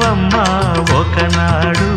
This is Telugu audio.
లేవమ్మా ఒకనాడు